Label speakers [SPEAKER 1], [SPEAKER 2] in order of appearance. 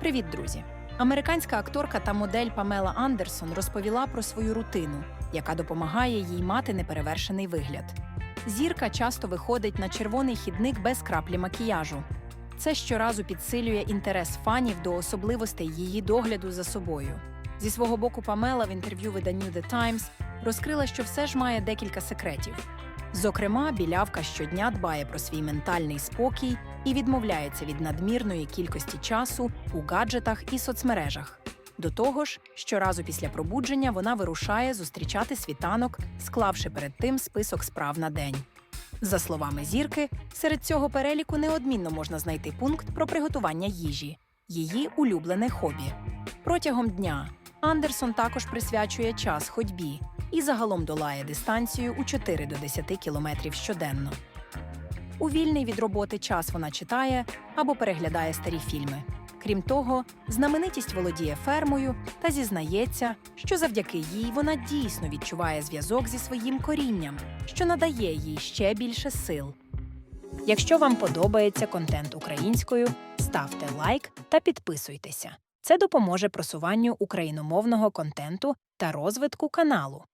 [SPEAKER 1] Привіт, друзі! Американська акторка та модель Памела Андерсон розповіла про свою рутину, яка допомагає їй мати неперевершений вигляд. Зірка часто виходить на червоний хідник без краплі макіяжу. Це щоразу підсилює інтерес фанів до особливостей її догляду за собою. Зі свого боку, Памела в інтерв'ю виданню The Times розкрила, що все ж має декілька секретів. Зокрема, білявка щодня дбає про свій ментальний спокій і відмовляється від надмірної кількості часу у гаджетах і соцмережах. До того ж, щоразу після пробудження вона вирушає зустрічати світанок, склавши перед тим список справ на день. За словами зірки, серед цього переліку неодмінно можна знайти пункт про приготування їжі, її улюблене хобі. Протягом дня Андерсон також присвячує час ходьбі і загалом долає дистанцію у 4 до 10 кілометрів щоденно. У вільний від роботи час вона читає або переглядає старі фільми. Крім того, знаменитість володіє фермою та зізнається, що завдяки їй вона дійсно відчуває зв'язок зі своїм корінням, що надає їй ще більше сил. Якщо вам подобається контент українською, ставте лайк та підписуйтеся. Це допоможе просуванню україномовного контенту та розвитку каналу.